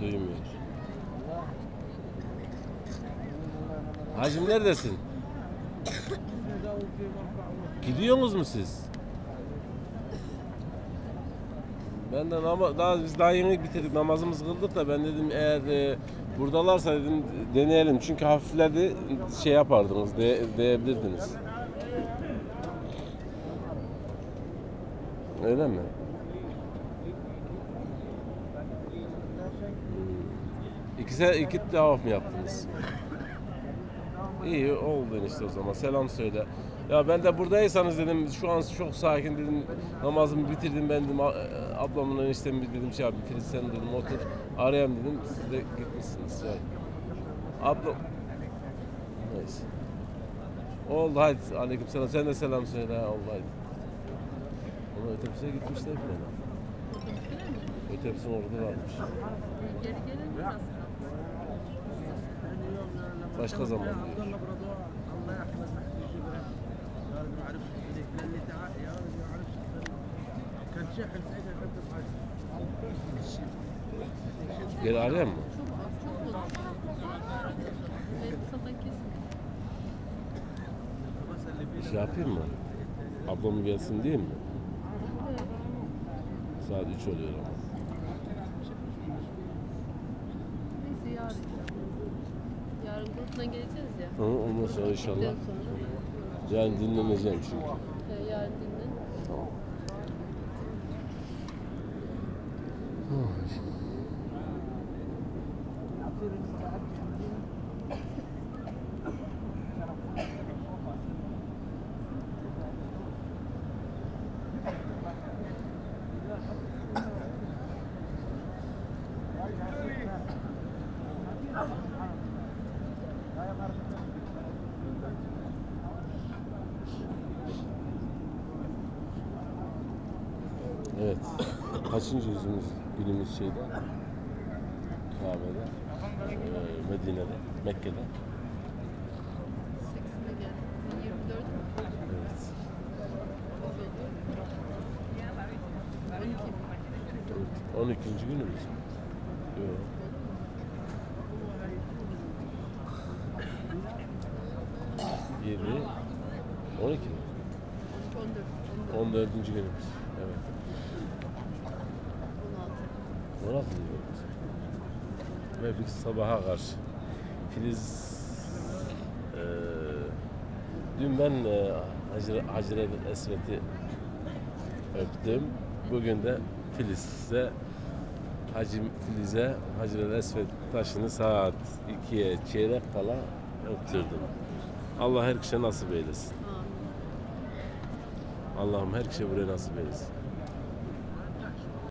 Duymuyor. Hacım neredesin? Gidiyorsunuz mu siz? Ben de nama, daha biz daha yeni bitirdik namazımızı kıldık da ben dedim eğer e, buradalarsa dedim deneyelim çünkü hafifledi şey yapardınız de, diyebilirdiniz. Öyle mi? Hmm. İki, se- iki tavaf mı yaptınız? İyi oldu işte o zaman. Selam söyle. Ya ben de buradaysanız dedim şu an çok sakin dedim namazımı bitirdim ben dedim e, ablamın eniştemi dedim şey abi Filistin dedim otur arayayım dedim siz de gitmişsiniz. Yani. Abla neyse. Oldu haydi aleyküm selam sen de selam söyle ha oldu haydi. Ona ötebüse gitmişler falan. Ötebüsün orada varmış. Başka zaman diyor. الله برضوان الله يحفظ محمد جبران يا رجل ما عرفش يخليك قال لي تعال يا رجل ما عرفش يخليك. كان شاحن ساعتها يحب الحاج Geri arayayım mı? Çok az, çok oldu. Ve kısadan kesin. بس اللي فيه Şey yapayım mı? Ablamı gelsin diyeyim mi? Saat 3 oluyor ama. Neyse yarın. Yarın gruptan geleceğiz ya. Hı, ondan sonra inşallah. Yani dinleneceğim çünkü. Ee, yarın dinlen. Tamam. Evet. Kaçıncı yüzümüz günümüz şeyde? Kabe'de. Ee, Medine'de. Mekke'de. 8'ine geldi. 24 mü? Evet. 12 mi? 12. günümüz mü? Yok. Yedi, 12 mi? 14. 14. günümüz. Evet. 16. 16. günümüz. Ve biz sabaha karşı. Filiz eee dün ben eee Hacire, Hacire Esvet'i öptüm. Bugün de Filiz'e Hacim Filiz'e Hacire Esvet taşını saat 2'ye çeyrek kala öptürdüm. Allah her kişiye nasip eylesin. Allah'ım her kişiye buraya nasip eylesin.